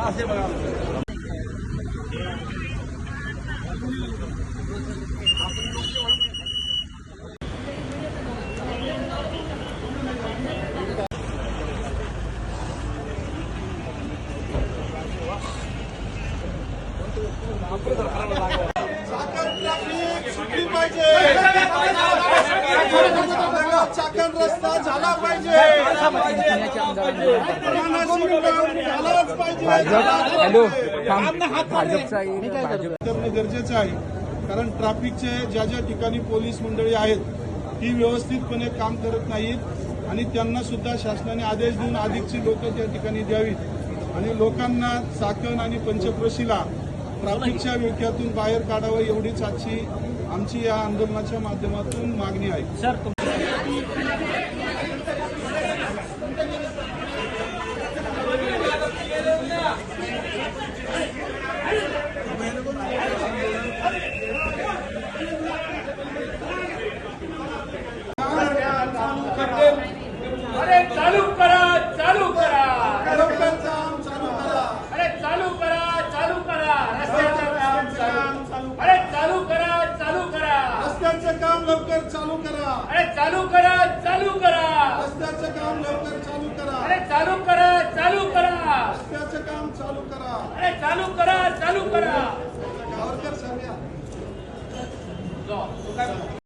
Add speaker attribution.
Speaker 1: असे बघा
Speaker 2: सुटली पाहिजे चाकण रस्ता झाला पाहिजे झालाच पाहिजे
Speaker 3: हॅलो
Speaker 2: गरजेचं आहे. कारण ट्रॅफिकचे ज्या ज्या ठिकाणी पोलीस मंडळी आहेत ती व्यवस्थितपणे काम करत नाहीत आणि त्यांना सुद्धा शासनाने आदेश देऊन अधिकची लोक त्या ठिकाणी द्यावीत. आणि लोकांना चाकण आणि पंचक्रोशीला ट्रॅफिकच्या विळख्यातून बाहेर काढावं एवढीच आजची आमची या आंदोलनाच्या माध्यमातून मागणी आहे.
Speaker 4: अरे चालू करा चालू करा.
Speaker 2: लवकर काम चालू करा
Speaker 4: अरे चालू करा चालू करा. रस्त्याचं काम चालू. अरे चालू करा चालू करा.
Speaker 2: रस्त्याचं काम लवकर चालू करा.
Speaker 4: अरे चालू करा चालू करा.
Speaker 2: रस्त्याचं काम लवकर चालू करा.
Speaker 4: अरे चालू करा चालू करा.
Speaker 2: रस्त्याचं काम चालू करा.
Speaker 4: अरे चालू करा चालू करा.
Speaker 2: गावरकर सांगा